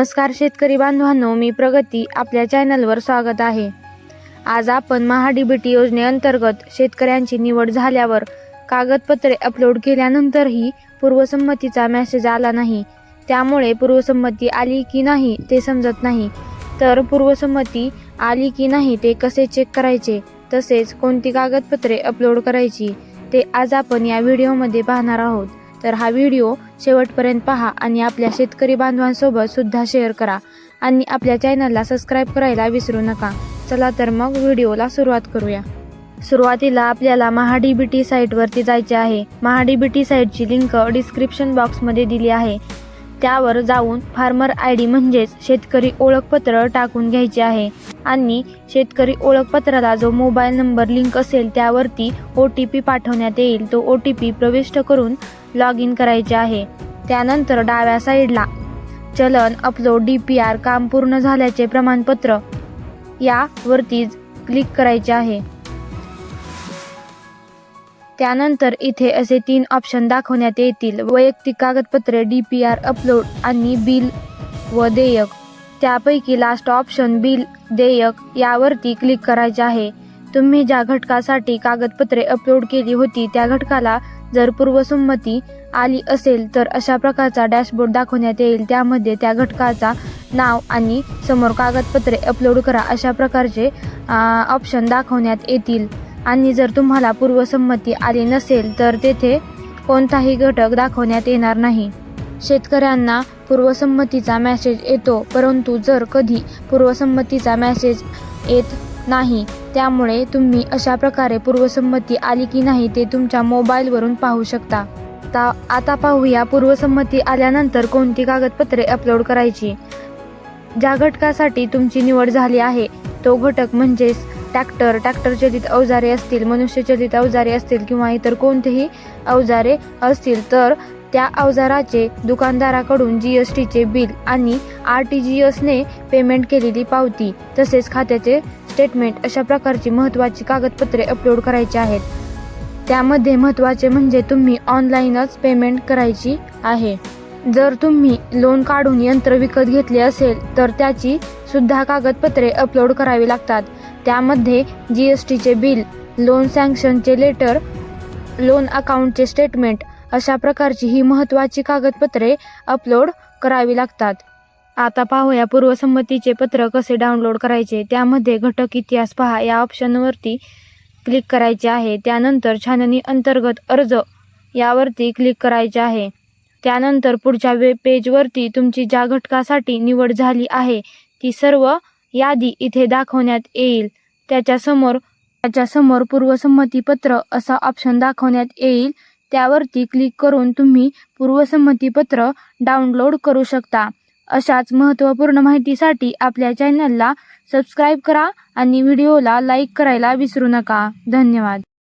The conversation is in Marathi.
नमस्कार शेतकरी बांधवांनो मी प्रगती आपल्या चॅनलवर स्वागत आहे. आज आपण महाडीबीटी योजनेअंतर्गत शेतकऱ्यांची निवड झाल्यावर कागदपत्रे अपलोड केल्यानंतरही पूर्वसंमतीचा मेसेज आला नाही. त्यामुळे पूर्वसंमती आली की नाही ते समजत नाही. तर पूर्वसंमती आली की नाही ते कसे चेक करायचे तसेच कोणती कागदपत्रे अपलोड करायची ते आज आपण या व्हिडिओमध्ये पाहणार आहोत. तर हा व्हिडिओ शेवटपर्यंत पहा आणि आपल्या शेतकरी बांधवांसोबत सुद्धा शेअर करा. आणि आपल्या चॅनलला सबस्क्राईब करायला विसरू नका. चला तर मग व्हिडिओला सुरुवात करूया. सुरुवातीला आपल्याला महाडीबीटी साईटवरती जायचे आहे. महाडीबीटी साईटची लिंक डिस्क्रिप्शन बॉक्समध्ये दिली आहे. त्यावर जाऊन फार्मर आय डी म्हणजेच शेतकरी ओळखपत्र टाकून घ्यायचे आहे. आणि शेतकरी ओळखपत्राला जो मोबाईल नंबर लिंक असेल त्यावरती ओ टी पी पाठवण्यात येईल तो ओ टी पी प्रविष्ट करून लॉग इन करायचे आहे. त्यानंतर डाव्या साईडला चलन अपलोड डी पी आर काम पूर्ण झाल्याचे प्रमाणपत्र यावरती क्लिक करायचे आहे. त्यानंतर इथे असे तीन ऑप्शन दाखवण्यात येतील. वैयक्तिक कागदपत्रे डी पी आर अपलोड आणि बिल व देयक. त्यापैकी लास्ट ऑप्शन बिल देयक यावरती क्लिक करायचे आहे. तुम्ही ज्या घटकासाठी कागदपत्रे अपलोड केली होती त्या घटकाला जर पूर्वसंमती आली असेल तर अशा प्रकारचा डॅशबोर्ड दाखवण्यात येईल. त्यामध्ये त्या घटकाचा नाव आणि समोर कागदपत्रे अपलोड करा अशा प्रकारचे ऑप्शन दाखवण्यात येतील. आणि जर तुम्हाला पूर्वसंमती आली नसेल तर तेथे कोणताही घटक दाखवण्यात येणार नाही. शेतकऱ्यांना पूर्वसंमतीचा मेसेज येतो परंतु जर कधी पूर्वसंमतीचा मेसेज येत नाही त्यामुळे तुम्ही अशा प्रकारे पूर्वसंमती आली की नाही ते तुमच्या मोबाईलवरून पाहू शकता. आता आता पाहूया पूर्वसंमती आल्यानंतर कोणती कागदपत्रे अपलोड करायची. ज्या घटकासाठी तुमची निवड झाली आहे तो घटक म्हणजेच ट्रॅक्टर ट्रॅक्टरचलित अवजारे असतील मनुष्यचलित अवजारे असतील किंवा इतर कोणतेही अवजारे असतील तर त्या अवजाराचे दुकानदाराकडून जी एस टीचे बिल आणि आर टी जी एसने पेमेंट केलेली पावती तसेच खात्याचे स्टेटमेंट अशा प्रकारची महत्त्वाची कागदपत्रे अपलोड करायची आहेत. त्यामध्ये महत्त्वाचे म्हणजे तुम्ही ऑनलाईनच पेमेंट करायची आहे. जर तुम्ही लोन काढून यंत्र विकत घेतले असेल तर त्याची सुद्धा कागदपत्रे अपलोड करावी लागतात. त्यामध्ये जी एस टीचे बिल लोन सँक्शनचे लेटर लोन अकाउंटचे स्टेटमेंट अशा प्रकारची ही महत्त्वाची कागदपत्रे अपलोड करावी लागतात. आता पाहूया पूर्वसंमतीचे पत्र कसे डाउनलोड करायचे त्यामध्ये घटक इतिहास पहा या ऑप्शनवरती क्लिक करायचे आहे. त्यानंतर छाननी अंतर्गत अर्ज यावरती क्लिक करायचे आहे. त्यानंतर पुढच्या वेब पेजवरती तुमची ज्या घटकासाठी निवड झाली आहे ती सर्व यादी इथे दाखवण्यात येईल. त्याच्यासमोर त्याच्यासमोर पूर्वसंमतीपत्र असा ऑप्शन दाखवण्यात येईल. त्यावरती क्लिक करून तुम्ही पूर्वसंमतीपत्र डाउनलोड करू शकता. अशाच महत्त्वपूर्ण माहितीसाठी आपल्या चॅनलला सबस्क्राईब करा आणि व्हिडिओला लाईक करायला विसरू नका. धन्यवाद.